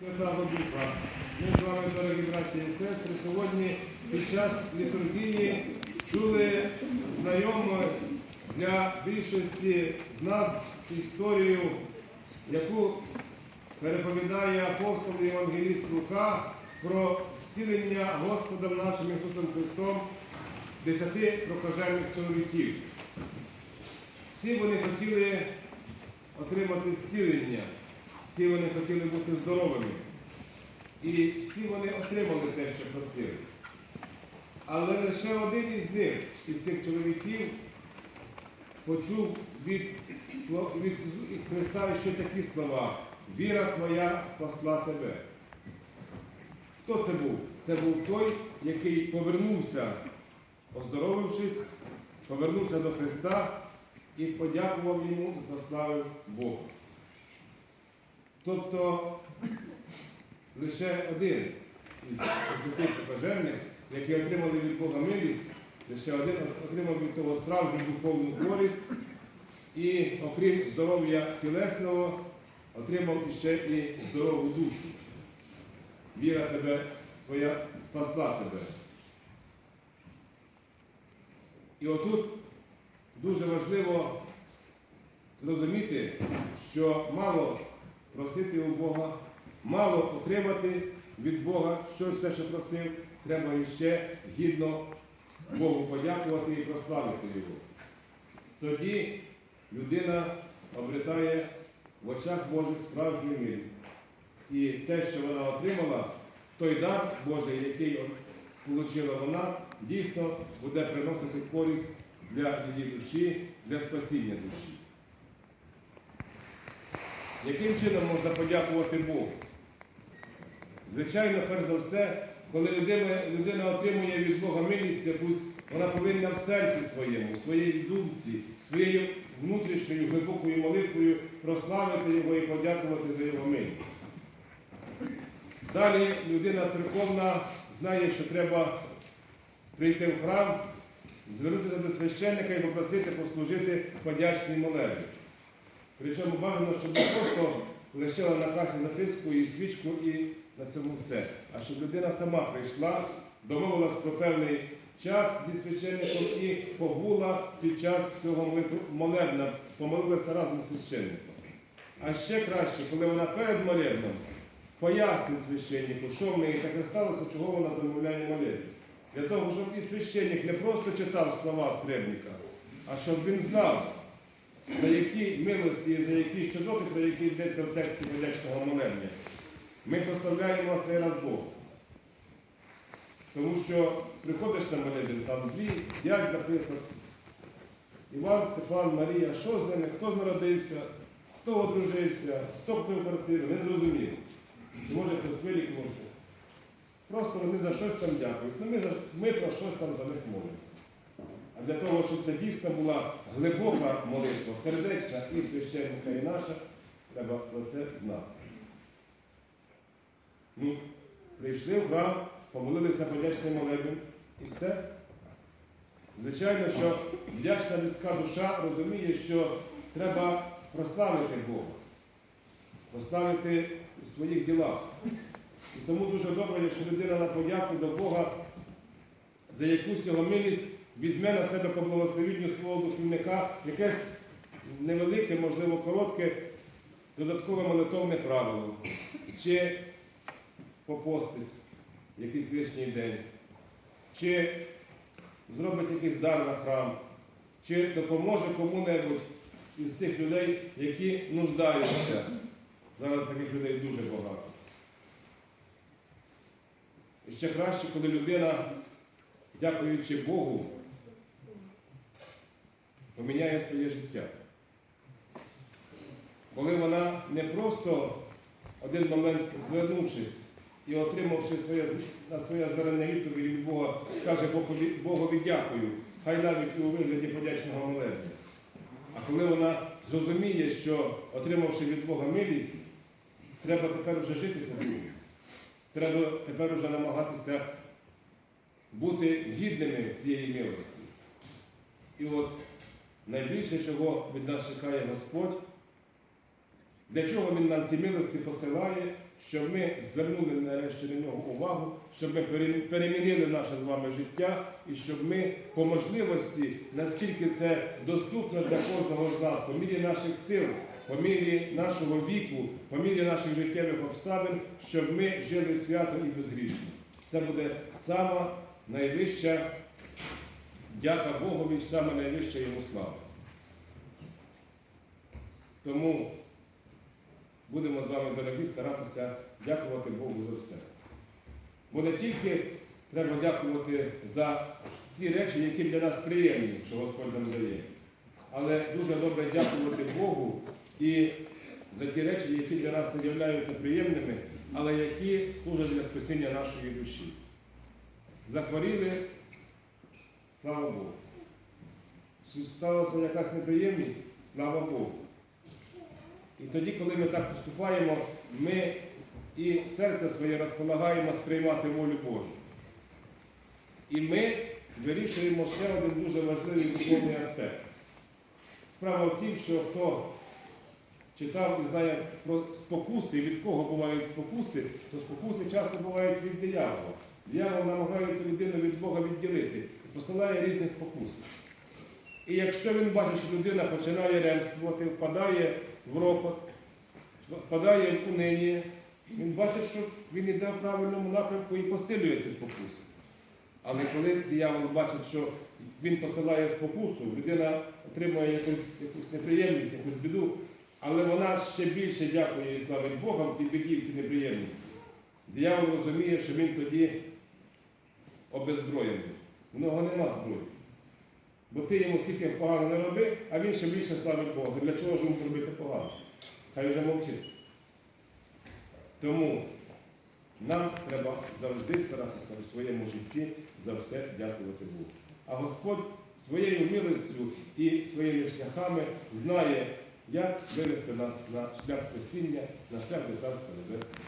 Святого Духа. Ми з вами, дорогі браті і сестри, сьогодні під час літургії чули знайому для більшості з нас історію, яку переповідає апостол і Євангеліст Лука про зцілення Господом нашим Ісусом Христом десяти прокажених чоловіків. Всі вони хотіли отримати зцілення, всі вони хотіли бути здоровими. І всі вони отримали те, що просили. Але лише один із них, із цих чоловіків, почув від, від Христа ще такі слова. Віра твоя спасла тебе. Хто це був? Це був той, який повернувся, оздоровившись, повернувся до Христа і подякував йому і прославив Бога. Тобто лише один із десяти покажених, які отримали від Бога милість, лише один отримав від того справжню духовну користь і, окрім здоров'я тілесного, отримав іще і здорову душу. Віра тебе твоя спасла тебе. І отут дуже важливо зрозуміти, що мало просити у Бога, мало отримати від Бога щось те, що просив, треба іще гідно Богу подякувати і прославити Його. Тоді людина обретає в очах Божих справжню милість. І те, що вона отримала, той дар Божий, який отримала вона, дійсно буде приносити користь для її душі, для спасіння душі. Яким чином можна подякувати Богу? Звичайно, перш за все, коли людина, людина отримує від Бога милість, якусь, вона повинна в серці своєму, в своїй думці, своєю внутрішньою глибокою молитвою прославити Його і подякувати за Його милість. Далі людина церковна знає, що треба прийти в храм, звернутися до священника і попросити послужити подячний молебі. Причому бажано, щоб не просто лишила на касі записку і свічку і на цьому все. А щоб людина сама прийшла, домовилась про певний час зі священником і побула під час цього молебна, помолилася разом з священником. А ще краще, коли вона перед молебном пояснить священнику, що в неї таке сталося, чого вона замовляє молитву. Для того, щоб і священник не просто читав слова стребника, а щоб він знав, за які милості і за які щодоти, про які йдеться в тексті подячного молебня, ми прославляємо цей раз Бога. Тому що приходиш на молебень, там дві, п'ять записок. Іван, Степан, Марія, що з ними, хто народився, хто одружився, хто купив квартиру, не зрозуміло. Чи може хтось вилікувався. Просто вони за щось там дякують. Ну, ми, ми про щось там за них молимося. А для того, щоб це дійсно була глибока молитва, сердечна і священника, і наша, треба про це знати. Ну, прийшли в храм, помолилися подячний молебень і все. Звичайно, що вдячна людська душа розуміє, що треба прославити Бога, прославити у своїх ділах. І тому дуже добре, якщо людина на подяку до Бога за якусь його милість візьме на себе по благословінню свого духовника якесь невелике, можливо, коротке, додаткове молитовне правило, чи попостить якийсь лишній день, чи зробить якийсь дар на храм, чи допоможе кому-небудь із тих людей, які нуждаються. Зараз таких людей дуже багато. І ще краще, коли людина, дякуючи Богу, поміняє своє життя. Коли вона не просто один момент звернувшись і отримавши своє, на своє звернення відповіді від Бога, скаже Богові, дякую, хай навіть і у вигляді подячного молебня. А коли вона зрозуміє, що отримавши від Бога милість, треба тепер вже жити по-другому. Треба тепер уже намагатися бути гідними цієї милості. І от найбільше, чого від нас чекає Господь, для чого Він нам ці милості посилає, щоб ми звернули нарешті на нього увагу, щоб ми перемінили наше з вами життя і щоб ми по можливості, наскільки це доступно для кожного з нас, по мірі наших сил, по мірі нашого віку, по мірі наших життєвих обставин, щоб ми жили свято і безгрішно. Це буде сама найвища дяка Богові, саме найвища йому слава. Тому будемо з вами, дорогі, старатися дякувати Богу за все. Бо не тільки треба дякувати за ті речі, які для нас приємні, що Господь нам дає, але дуже добре дякувати Богу і за ті речі, які для нас не являються приємними, але які служать для спасіння нашої душі. Захворіли, слава Богу. Сталася якась неприємність, слава Богу. І тоді, коли ми так поступаємо, ми і серце своє розполагаємо сприймати волю Божу. І ми вирішуємо ще один дуже важливий духовний аспект. Справа в тім, що хто читав і знає про спокуси, від кого бувають спокуси, то спокуси часто бувають від диявола. Диявол намагається людину від Бога відділити і посилає різні спокуси. І якщо він бачить, що людина починає ремствувати, впадає в ропот, впадає в унині, він бачить, що він йде в правильному напрямку і посилює ці спокуси. Але коли диявол бачить, що він посилає спокусу, людина отримує якусь, якусь неприємність, якусь біду, але вона ще більше дякує і славить Бога в цій біді, в цій неприємності. Диявол розуміє, що він тоді обеззброєний. В нього нема зброї. Бо ти йому скільки погано не роби, а він ще більше славить Бога. Для чого ж йому робити погано? Хай вже мовчить. Тому нам треба завжди старатися у своєму житті за все дякувати Богу. А Господь своєю милостю і своїми шляхами знає, як вивести нас на шлях спасіння, на шлях до Царства Небесного.